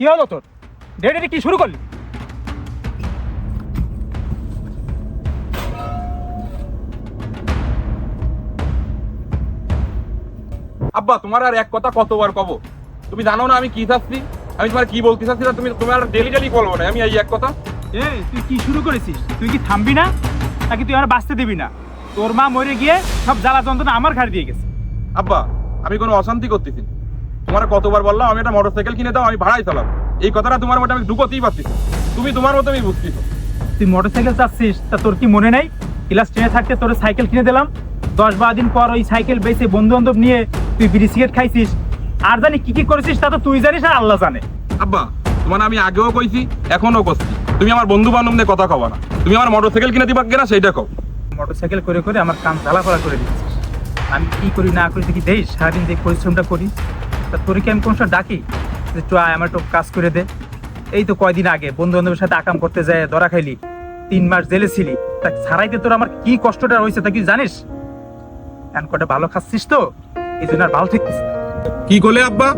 কি হলো তোর? ডেটে কি শুরু করলি? আব্বা তোমার আর এক কথা কতবার কব? তুমি জানো না আমি কি চাচ্ছি আমি তোমার কি বলতে চাচ্ছি না তুমি তোমার ডেলি ডেলি বলব না। আমি এই এক কথা। এই তুই কি শুরু করেছিস? তুই কি থামবি না? নাকি তুই আমার বাঁচতে দিবি না? তোর মা মরে গিয়ে সব জ্বালা যন্ত্রণা আমার ঘাড় দিয়ে গেছে। আব্বা আমি কোনো অশান্তি করতেছি না। তোমার কতবার বললাম আমি একটা মোটরসাইকেল কিনে দাও আমি ভাড়াই চালাবো। এই কথাটা তোমার মতো আমি ঢুকতেই পারছি তুমি তোমার মতো আমি বুঝতেছো তুই মোটরসাইকেল চাচ্ছিস তা তোর কি মনে নেই? ক্লাস টেনে থাকতে তোর সাইকেল কিনে দিলাম। দশ বারো দিন পর ওই সাইকেল বেচে বন্ধু বান্ধব নিয়ে তুই বিড়ি সিগারেট খাইছিস। আর জানি কি কি করেছিস তা তো তুই জানিস আর আল্লাহ জানে। আব্বা তোমার আমি আগেও কইছি এখনও করছি তুমি আমার বন্ধু বান্ধব নিয়ে কথা কবা না। তুমি আমার মোটরসাইকেল কিনে দিবা কিনা সেইটা কও। মোটরসাইকেল করে করে আমার কান জ্বালাফালা করে দিচ্ছিস। আমি কি করি না করি দেখি দেই সারাদিন দেখি পরিশ্রমটা করি। তা তোর কি আমি কোন সময় ডাকি? যে চ আমার একটু কাজ করে দে। এই তো কয়দিন আগে বন্ধু বান্ধবের সাথে আকাম করতে যায় ধরা খাইলি। তিন মাস জেলে ছিলি। তা ছাড়াইতে তোর আমার কি কষ্টটা হয়েছে তা কি জানিস? এখন কটা ভালো খাচ্ছিস তো? এই জন্য আর ভালো না। কি করলে আব্বা?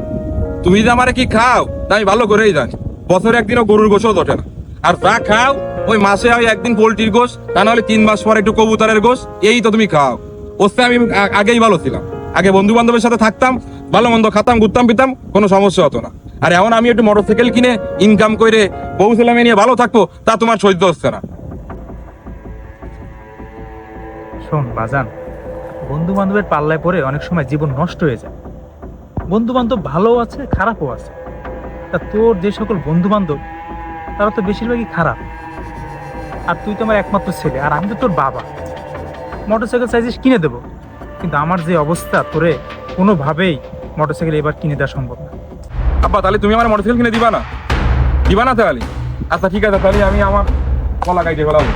তুমি যে আমারে কি খাও তাই ভালো করেই জানি। বছরে একদিনও গরুর গোশও ওঠে না। আর যা খাও, ওই মাসে হয় একদিন পোলট্রির গোশ, তা নাহলে তিন মাস পর একটু কবুতরের গোশ, এই তো তুমি খাও। ওসতে আমি আগেই ভালো ছিলাম। আগে বন্ধু বান্ধবের সাথে থাকতাম ভালো মন্দ খাতাম, ঘুরতাম পিতাম কোনো সমস্যা হতো না। আর এমন আমি একটু মোটরসাইকেল কিনে ইনকাম করে বউ ছেলে নিয়ে ভালো থাকব, তা তোমার সহ্য হচ্ছে না। শোন, বাজান বন্ধু বান্ধবের পাল্লায় পড়ে অনেক সময় জীবন নষ্ট হয়ে যায়। বন্ধু বান্ধব ভালো আছে, খারাপও আছে। তা তোর যে সকল বন্ধু বান্ধব তারা তো বেশিরভাগই খারাপ। আর তুই তো আমার একমাত্র ছেলে, আর আমি তো তোর বাবা। মোটরসাইকেল সাইজিস কিনে দেবো। কিন্তু আমার যে অবস্থা, তোরে কোনোভাবেই মোটরসাইকেল এবার কিনে দেওয়া সম্ভব না। আব্বা তাহলে তুমি আমার মোটরসাইকেল কিনে দিবা না? দিবা না তাহলে? আচ্ছা ঠিক আছে তাহলে আমি আমার কলা গাইতে ফেলাবো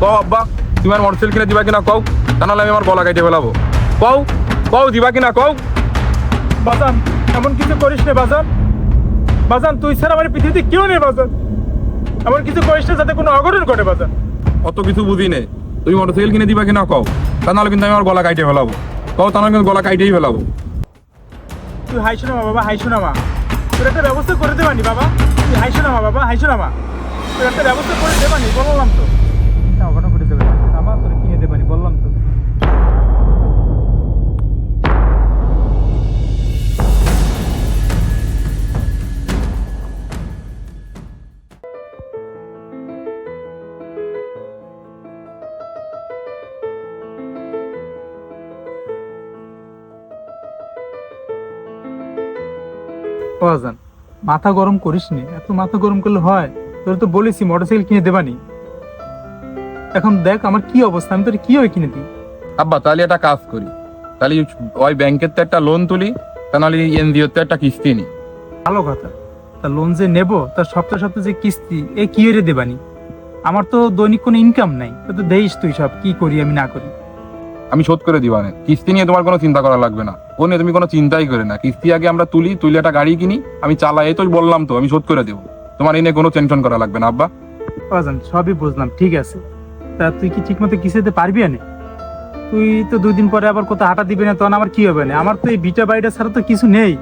কও আব্বা তুমি আমার মোটরসাইকেল কিনে দিবা কিনা কও? তা নাহলে আমি আমার গলা গাইতে ফেলাবো কও কও দিবা কিনা কও? বাজান এমন কিছু করিস না বাজান। বাজান তুই ছাড়া আমার পৃথিবীতে কেউ নেই বাজান। এমন কিছু করিস না যাতে কোনো অঘটন ঘটে বাজান। অত কিছু বুঝি নেই তুমি মোটরসাইকেল কিনে দিবা কিনা কও? তা নাহলে কিন্তু আমি আমার গলা কাইটে ফেলাবো। কও, তা কিন্তু গলা কাইটেই ফেলাবো। তুই হাইছো না বাবা হাইছো না মা তোর একটা ব্যবস্থা করে দেবানি, বাবা। তুই হাইছো না বাবা হাইছো না মা তোর একটা ব্যবস্থা করে দেবানি, বললাম তো। বাজান মাথা গরম করিস নি। এত মাথা গরম করলে হয়? তোর তো বলেছি মোটরসাইকেল কিনে দেবানি। এখন দেখ আমার কি অবস্থা আমি তোর কি হয়ে কিনে দিই? আব্বা তাহলে একটা কাজ করি। তাহলে ওই ব্যাংকের তো একটা লোন তুলি তা নাহলে এনজিওর তো একটা কিস্তি নি। ভালো কথা। তা লোন যে নেব তার সপ্তাহে সপ্তাহে যে কিস্তি এ কি হয়ে দেবানি? আমার তো দৈনিক কোনো ইনকাম নাই। তো দেইস তুই সব কি করি আমি না করি। আমি শোধ করে দিবা না কিস্তি নিয়ে তোমার কোনো চিন্তা করা লাগবে না। ও নিয়ে তুমি কোনো চিন্তাই করে না। কিস্তি আগে আমরা তুলি তুলে একটা গাড়ি কিনি আমি চালাই এই তো বললাম তো আমি শোধ করে দেবো। তোমার এই নিয়ে কোনো টেনশন করা লাগবে না আব্বা। বাজান সবই বুঝলাম ঠিক আছে। তা তুই কি ঠিক মতো কিস্তিতে পারবি না তুই তো দুই দিন পরে আবার কোথাও হাঁটা দিবি না তখন আমার কি হবে না আমার তো এই বিটা বাড়িটা ছাড়া তো কিছু নেই।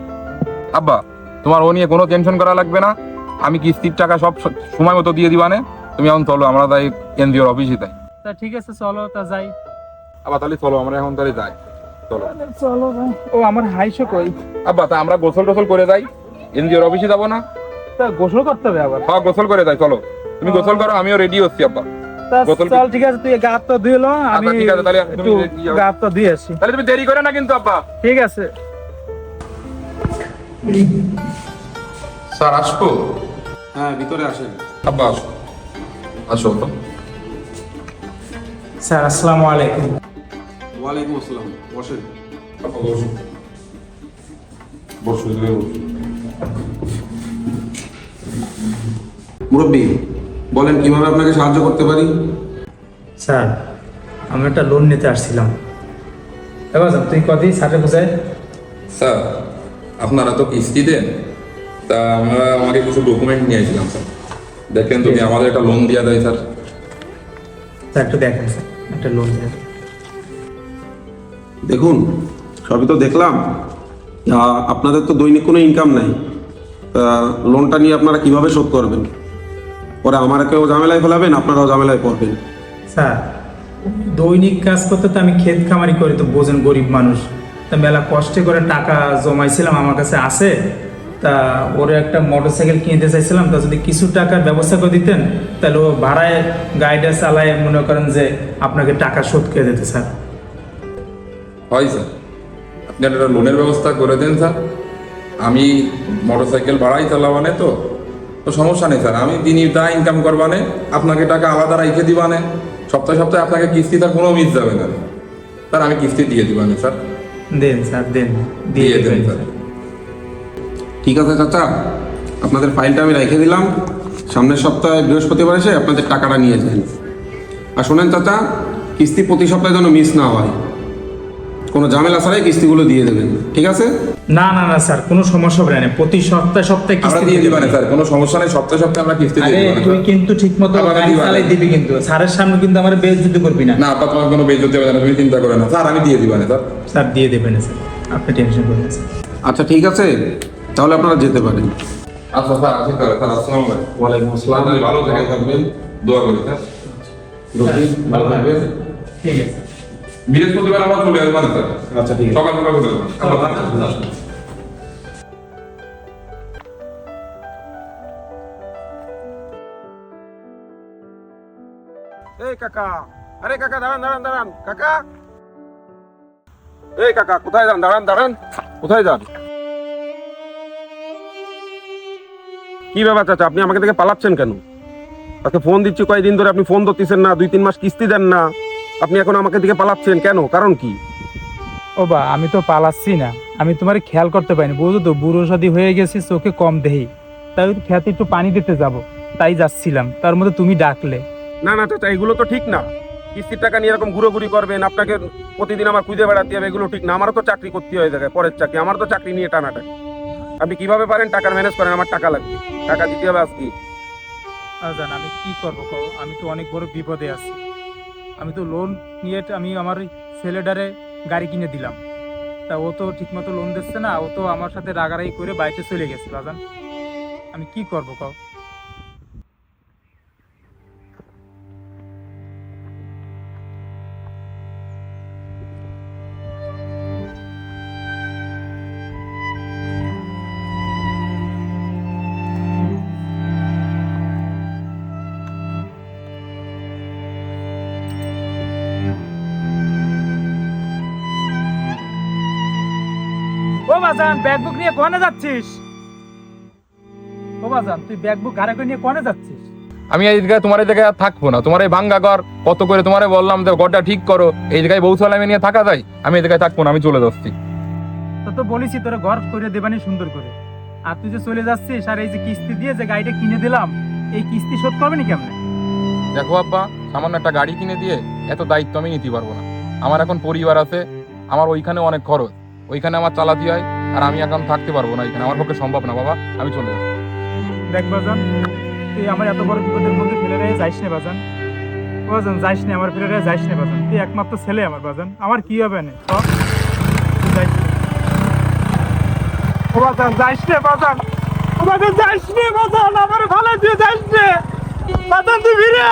আব্বা তোমার ও নিয়ে কোনো টেনশন করা লাগবে না। আমি কিস্তির টাকা সব সময় মতো দিয়ে দিবানে। তুমি এখন চলো আমরা তাই এনজিওর অফিসে তাই। তা ঠিক আছে চলো তা যাই। আবার তাহলে চলো আমরা এখন তাহলে যাই। চলো। চলো ভাই। ও আমার হাইশো কই? আব্বা তা আমরা গোসল টোসল করে যাই। এনজিওর অফিসে যাব না? তা গোসল করতে হবে আবার? হ্যাঁ গোসল করে যাই চলো। তুমি গোসল করো আমিও রেডি হচ্ছি আব্বা। চল ঠিক আছে তুই গা হাত ধুয়ে লো আমি আচ্ছা, ঠিক আছে, তাহলে একটু গা হাত পা আসি। তাহলে তুমি দেরি করে না কিন্তু আব্বা। ঠিক আছে। স্যার আসব? হ্যাঁ ভিতরে আসেন। আব্বা আসো। আসো স্যার আসসালামু আলাইকুম। ওয়ালাইকুম আসসালাম। বসেন। মুরব্বী বলেন কীভাবে আপনাকে সাহায্য করতে পারি? স্যার আমি একটা লোন নিতে আসছিলাম। এবার তুই কদিন স্যারে বুঝায় স্যার আপনারা তো কিস্তি দেন। তা আমরা আমাকে কিছু ডকুমেন্ট নিয়ে এসেছিলাম স্যার। দেখেন তুমি আমাদের একটা লোন দেওয়া দেয় স্যার। স্যার একটু দেখেন স্যার। একটা লোন দেন দেখুন, সবই তো দেখলাম। আপনাদের তো দৈনিক কোনো ইনকাম নাই। লোনটা নিয়ে আপনারা কীভাবে শোধ করবেন? পরে আমারকেও ঝামেলায় ফেলাবেন, আপনারাও ঝামেলায় পড়বেন। স্যার, দৈনিক কাজ করতে তো আমি ক্ষেত খামারি করি তো, বোঝেন গরিব মানুষ। তা মেলা কষ্টে করে টাকা জমাইছিলাম, আমার কাছে আছে। তা ওর একটা মোটর সাইকেল কিনতে চাইছিলাম, তা যদি কিছু টাকার ব্যবস্থা করে দিতেন, তাহলে ও ভাড়ায় গাড়িটা চালায় মনে করেন যে আপনাকে টাকা শোধ করে দিতে, স্যার। হয় স্যার। আপনি একটা লোনের ব্যবস্থা করে দেন স্যার। আমি মোটর সাইকেল ভাড়াই চালাবানে তো তো সমস্যা নেই স্যার। আমি দিনই তা ইনকাম করবানে আপনাকে টাকা আলাদা রেখে দিবানে। সপ্তাহে সপ্তাহে আপনাকে কিস্তি তার কোনো মিস যাবে না। স্যার আমি কিস্তি দিয়ে দিবানে স্যার। দেন স্যার দেন। দিয়ে দেন স্যার। ঠিক আছে চাচা আপনাদের ফাইলটা আমি রেখে দিলাম। সামনের সপ্তাহে বৃহস্পতিবার এসে আপনাদের টাকাটা নিয়ে যান। আর শোনেন চাচা কিস্তি প্রতি সপ্তাহে যেন মিস না হয়। কোনো ঝামেলা ছাড়াই কিস্তিগুলো দিয়ে দেবেন ঠিক আছে? না না না স্যার কোনো সমস্যা হবে না প্রতি সপ্তাহে সপ্তাহে কিস্তি দিয়ে দিবেন স্যার কোনো সমস্যা নেই সপ্তাহে সপ্তাহে আমরা কিস্তি দিয়ে আরে দিবানে তুই কিন্তু ঠিক মতো আমাকে গাড়ি চালাই দিবি কিন্তু স্যারের সামনে কিন্তু আমার বেজ্জতি করবি না। না আপনার তোমার কোনো বেজতে হবে না তুমি চিন্তা করে না। স্যার আমি দিয়ে দিবানে স্যার। স্যার দিয়ে দেবেন স্যার। আপনি টেনশন করবেন না, স্যার। আচ্ছা ঠিক আছে তাহলে আপনারা যেতে পারেন। আচ্ছা স্যার আসি তাহলে। স্যার আসসালামু আলাইকুম। ওয়ালাইকুম আসসালাম। ভালো থাকেন থাকবেন। দোয়া করি স্যার। ভালো থাকবেন। ঠিক আছে। বৃহস্পতিবার আবার চলে আসবেন স্যার। আচ্ছা ঠিক আছে। সকাল সকাল চলে আসবেন এই কাকা আরে কাকা দাঁড়ান দাঁড়ান দাঁড়ান। কাকা? এই কাকা কোথায় যান? দাঁড়ান দাঁড়ান। কোথায় যান? কি ব্যাপার চাচা আপনি আমাকে থেকে পালাচ্ছেন কেন? তাকে ফোন দিচ্ছি কয়েকদিন ধরে আপনি ফোন ধরতেছেন না দুই তিন মাস কিস্তি দেন না। আপনি এখন আমাকে দিকে পালাচ্ছেন কেন? কারণ কি? ও বা আমি তো পালাচ্ছি না। আমি তোমার খেয়াল করতে পারিনি বুঝো তো বুড়ো সাদি হয়ে গেছি চোখে কম দেহি। তাই খেতে একটু পানি দিতে যাব তাই যাচ্ছিলাম। তার মধ্যে তুমি ডাকলে। না না চাচা এগুলো তো ঠিক না। কিস্তির টাকা নিয়ে এরকম ঘুরোঘুরি করবেন আপনাকে প্রতিদিন আমার খুঁজে বেড়াতে হবে এগুলো ঠিক না। আমারও তো চাকরি করতে হয়ে যায় পরের চাকরি। আমার তো চাকরি নিয়ে টানাটানি। আপনি কীভাবে পারেন টাকার ম্যানেজ করেন আমার টাকা লাগবে। টাকা দিতে হবে আজকে। জান আমি কি করব আমি তো অনেক বড় বিপদে আছি। আমি তো লোন নিয়ে আমি আমার ওই ছেলেটারে গাড়ি কিনে দিলাম। তা ও তো ঠিকমতো লোন দিচ্ছে না, ও তো আমার সাথে রাগারাগি করে বাড়িতে চলে গেছে, বাজান। আমি কি করব কও? বাজান ব্যাগ বুক নিয়ে কোনে যাচ্ছিস? ও বাজান তুই ব্যাগ বুক ঘাড়ে করে নিয়ে কোনে যাচ্ছিস? আমি এই জায়গায় তোমার এই জায়গায় আর থাকব না। তোমার এই ভাঙ্গা ঘর কত করে তোমারে বললাম যে ঘরটা ঠিক করো এই জায়গায় বউ আমি নিয়ে থাকা যায়? আমি এই জায়গায় থাকব না আমি চলে যাচ্ছি। তো তো বলেছি তোরা ঘর করে দেবানি সুন্দর করে। আর তুই যে চলে যাচ্ছিস আর এই যে কিস্তি দিয়ে যে গাড়িটা কিনে দিলাম এই কিস্তি শোধ করবে নি কেমনে? দেখো আব্বা সামান্য একটা গাড়ি কিনে দিয়ে এত দায়িত্ব আমি নিতে পারব না। আমার এখন পরিবার আছে আমার ওইখানে অনেক খরচ। ওইখানে আমার চালাতে হয় আর আমি এখন থাকতে পারব না এখানে। আমার পক্ষে সম্ভব না, বাবা। আমি চলে যাব। দেখ বাজান, তুই আমার এত বড় বিপদের মধ্যে ফেলে রেখে যাইস না বাজান। বাজান, যাইস না, আমার ফেলে রেখে যাইস না বাজান। তুই একমাত্র ছেলে আমার বাজান। আমার কি হবে না? তুই বাজান, যাইস না বাজান। বাজান, যাইস না বাজান। আমার ভালো দিয়ে যাইস না। বাজান, তুই ফিরে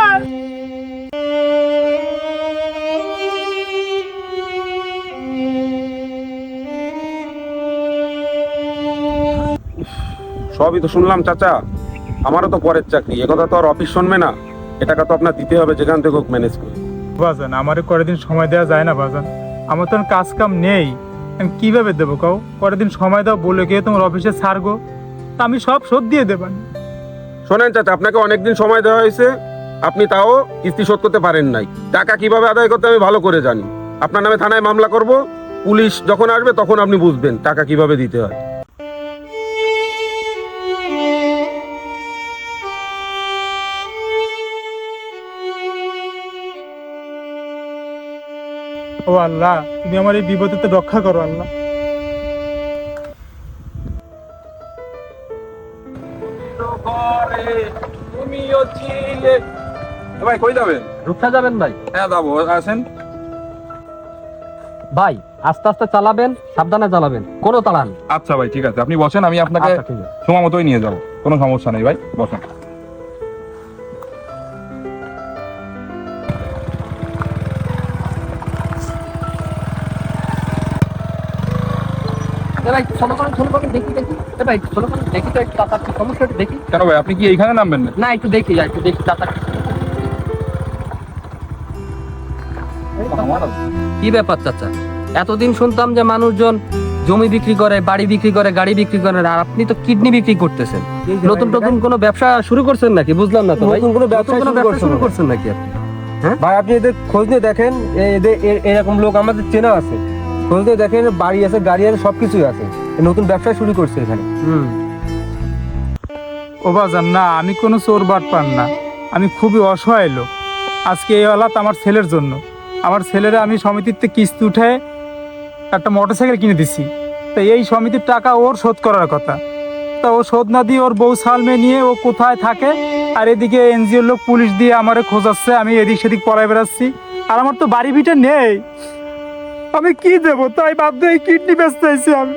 সবই তো শুনলাম চাচা। আমারও তো পরের চাকরি। একথা তো আর অফিস শুনবে না। এ টাকা তো আপনার দিতে হবে যেখান থেকে হোক ম্যানেজ করে। বাজান আমারে কয়দিন সময় দেওয়া যায় না বাজান আমার তো কাজ কাম নেই। আমি কীভাবে দেবো কাউ? কয়দিন সময় দাও বলে গিয়ে তোমার অফিসে ছাড়গো তা আমি সব শোধ দিয়ে দেবান শোনেন চাচা আপনাকে অনেকদিন সময় দেওয়া হয়েছে। আপনি তাও কিস্তি শোধ করতে পারেন নাই। টাকা কীভাবে আদায় করতে আমি ভালো করে জানি। আপনার নামে থানায় মামলা করব। পুলিশ যখন আসবে তখন আপনি বুঝবেন টাকা কীভাবে দিতে হয়। ও আল্লাহ তুমি আমার এই বিপদে তো রক্ষা করো আল্লাহ। তুমিও ছিলে ভাই কই যাবেন? রূপসা যাবেন ভাই। হ্যাঁ যাব। আসেন। ভাই আস্তে আস্তে চালাবেন সাবধানে চালাবেন। কোনো তাড়ান আচ্ছা ভাই ঠিক আছে। আপনি বসেন আমি আপনাকে আচ্ছা ঠিক সময় মতোই নিয়ে যাব। কোনো সমস্যা নেই ভাই বসেন। এ ভাই চলো করেন চলো করেন দেখি দেখি। এ ভাই চলো করেন দেখি তো একটু চাচার কি সমস্যা একটু দেখি। কেন ভাই আপনি কি এইখানে নামবেন না না একটু দেখি একটু দেখি চাচার কি ব্যাপার চাচা? এতদিন শুনতাম যে মানুষজন জমি বিক্রি করে বাড়ি বিক্রি করে গাড়ি বিক্রি করে আর আপনি তো কিডনি বিক্রি করতেছেন। নতুন নতুন কোনো ব্যবসা শুরু করছেন নাকি? বুঝলাম না তো ভাই। নতুন কোনো ব্যবসা শুরু করছেন নাকি? আপনি? ভাই আপনি এদের খোঁজ নিয়ে দেখেন এদের এরকম লোক আমাদের চেনা আছে। নিয়ে দেখেন বাড়ি আছে, গাড়ি আছে, সবকিছুই আছে। নতুন ব্যবসা শুরু করছে এখানে। ও বাজান, না, আমি কোনো চোর বাট পান না। আমি খুবই অসহায় লোক। আজকে এই হালাত আমার ছেলের জন্য। আমার ছেলেরা আমি সমিতির থেকে কিস্তি উঠে একটা মোটরসাইকেল কিনে দিছি। তা এই সমিতির টাকা ওর শোধ করার কথা। তা ও শোধ না দিয়ে ওর বউ সাল মেয়ে নিয়ে ও কোথায় থাকে? আর এদিকে এনজিওর লোক পুলিশ দিয়ে আমারে খোঁজাচ্ছে। আমি এদিক সেদিক পড়ায় বেড়াচ্ছি। আর আমার তো বাড়ি ভিটে নেই। আমি কি দেবো? তাই বাধ্য এই কিডনি বেচতে আইছি আমি।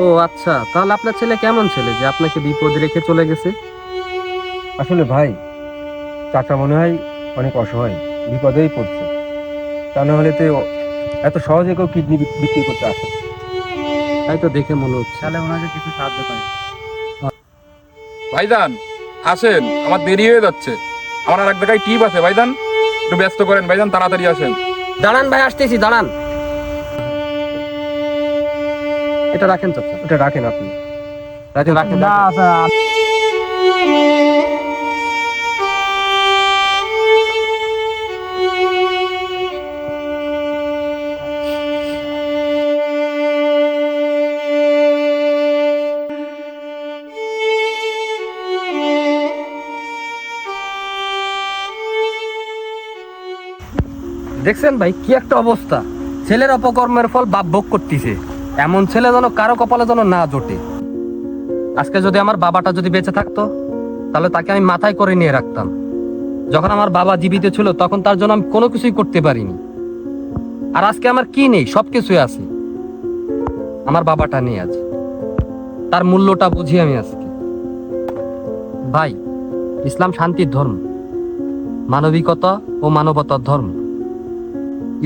ও আচ্ছা। তাহলে আপনার ছেলে কেমন ছেলে যে আপনাকে বিপদে রেখে চলে গেছে? আসলে ভাই চাচা মনে হয় অনেক অসহায় বিপদেই পড়ছে। তা না হলে তো এত সহজে কেউ কিডনি বিক্রি করতে আসে তাই তো দেখে মনে হচ্ছে। তাহলে ওনাকে কিছু সাহায্য করে ভাইজান আসেন। আমার দেরি হয়ে যাচ্ছে। আমার আর এক জায়গায় টিপ আছে ভাইজান। একটু ব্যস্ত করেন ভাইজান তাড়াতাড়ি আসেন। দাঁড়ান ভাই আসতেছি দাঁড়ান। এটা রাখেন চাচা ওটা রাখেন আপনি। রাখেন রাখেন না দেখছেন ভাই, কি একটা অবস্থা। ছেলের অপকর্মের ফল বাপ ভোগ করতেছে। এমন ছেলে যেন কারও কপালে যেন না জোটে। আজকে যদি আমার বাবাটা যদি বেঁচে থাকতো, তাহলে তাকে আমি মাথায় করে নিয়ে রাখতাম। যখন আমার বাবা জীবিত ছিল, তখন তার জন্য আমি কোনো কিছুই করতে পারিনি। আর আজকে আমার কি নেই? সব কিছুই আছে। আমার বাবাটা নেই আজ। তার মূল্যটা বুঝি আমি আজকে। ভাই, ইসলাম শান্তির ধর্ম। মানবিকতা ও মানবতার ধর্ম।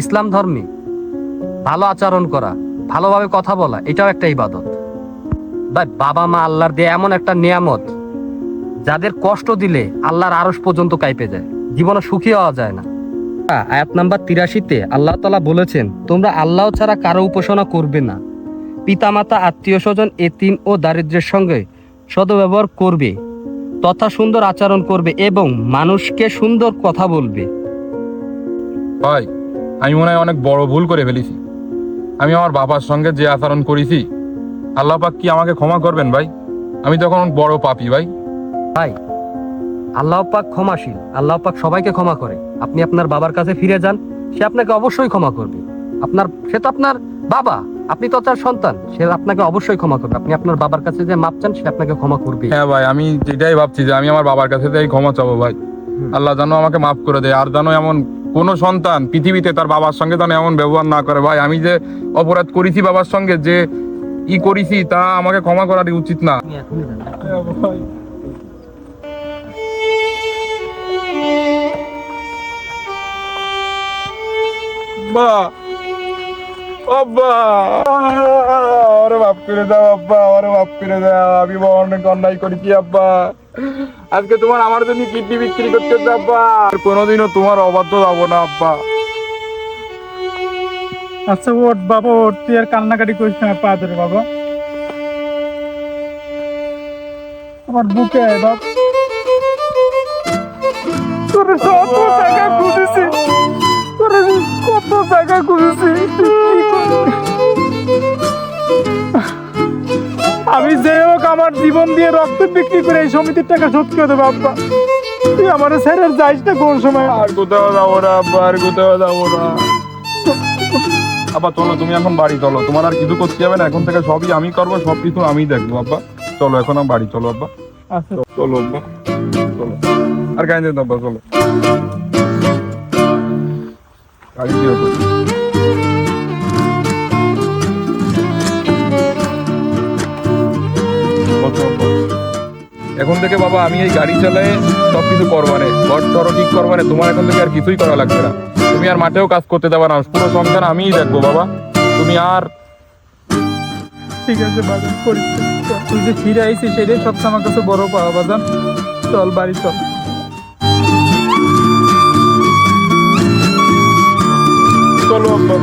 ইসলাম ধর্মে। ভালো আচরণ করা, ভালোভাবে কথা বলা, এটাও একটা ইবাদত। ভাই, বাবা মা আল্লাহর দিয়ে এমন একটা নিয়ামত, যাদের কষ্ট দিলে আল্লাহর আরস পর্যন্ত কাইপে যায়। জীবনে সুখী হওয়া যায় না। আয়াত নাম্বার তিরাশিতে আল্লাহ তালা বলেছেন, তোমরা আল্লাহ ছাড়া কারও উপাসনা করবে না। পিতামাতা আত্মীয় স্বজন এতিম ও দারিদ্র্যের সঙ্গে সদব্যবহার করবে, তথা সুন্দর আচরণ করবে এবং মানুষকে সুন্দর কথা বলবে। ভাই আমি মনে হয় অনেক বড় ভুল করে ফেলেছি। আমি আমার বাবার সঙ্গে যে আচরণ করেছি আল্লাহ পাক কি আমাকে ক্ষমা করবেন ভাই? আমি তখন বড় পাপি ভাই। ভাই আল্লাহ পাক ক্ষমাশীল আল্লাহ পাক সবাইকে ক্ষমা করে। আপনি আপনার বাবার কাছে ফিরে যান সে আপনাকে অবশ্যই ক্ষমা করবে। আপনার সে তো আপনার বাবা আপনি তো তার সন্তান সে আপনাকে অবশ্যই ক্ষমা করবে। আপনি আপনার বাবার কাছে যে মাপ চান সে আপনাকে ক্ষমা করবে। হ্যাঁ ভাই আমি যেটাই ভাবছি যে আমি আমার বাবার কাছে যাই ক্ষমা চাবো ভাই। আল্লাহ যেন আমাকে মাফ করে দেয় আর যেন এমন কোনো সন্তান পৃথিবীতে তার বাবার সঙ্গে যেন এমন ব্যবহার না করে ভাই আমি যে অপরাধ করেছি বাবার সঙ্গে যে ই করেছি তা আমাকে ক্ষমা করাটি উচিত না। আব্বা আব্বা! আরে মাফ করে দাও আব্বা আরে মাফ করে দাও আমি অনেক অন্যায় করেছি আব্বা। আজকে তোমার আমার জন্য কিডনি বিক্রি করতে হচ্ছে, আব্বা কোনোদিনও তোমার অবাধ্য যাব না আব্বা। আচ্ছা ওট বাবা ওট তুই আর কান্নাকাটি করিস না পা বাবা। আমার বুকে আয় বাপ। টাকা খুঁজেছি কত টাকা খুঁজেছি? আমি যে হোক আমার জীবন দিয়ে রক্ত বিক্রি করে এই সমিতির টাকা শোধ করে দেবো আব্বা। তুই আমার ছেড়ে যাইস না কোন সময়। আর কোথাও যাব না আব্বা আর কোথাও যাব না। আব্বা চলো তুমি এখন বাড়ি চলো। তোমার আর কিছু করতে হবে না এখন থেকে সবই আমি করব সব কিছু আমি দেখব আব্বা। চলো এখন আমার বাড়ি চলো আব্বা। আচ্ছা। চলো আব্বা। চলো। আর কাহিনী আব্বা চলো। গাড়ি দিয়ে এখন থেকে বাবা, আমি এই গাড়ি চালায় সব কিছু করবানে ঘর ধরো ঠিক করবানে তোমার এখন থেকে আর কিছুই করা লাগবে না। তুমি আর মাঠেও কাজ করতে দেবা না, পুরো সংসার আমিই দেখব বাবা। তুমি আর ঠিক আছে তুই যে ফিরে আইছিস সেটাই সবচেয়ে আমার কাছে বড় পাওয়া বাজান চল, বাড়ি চল। চলো, আব্বা।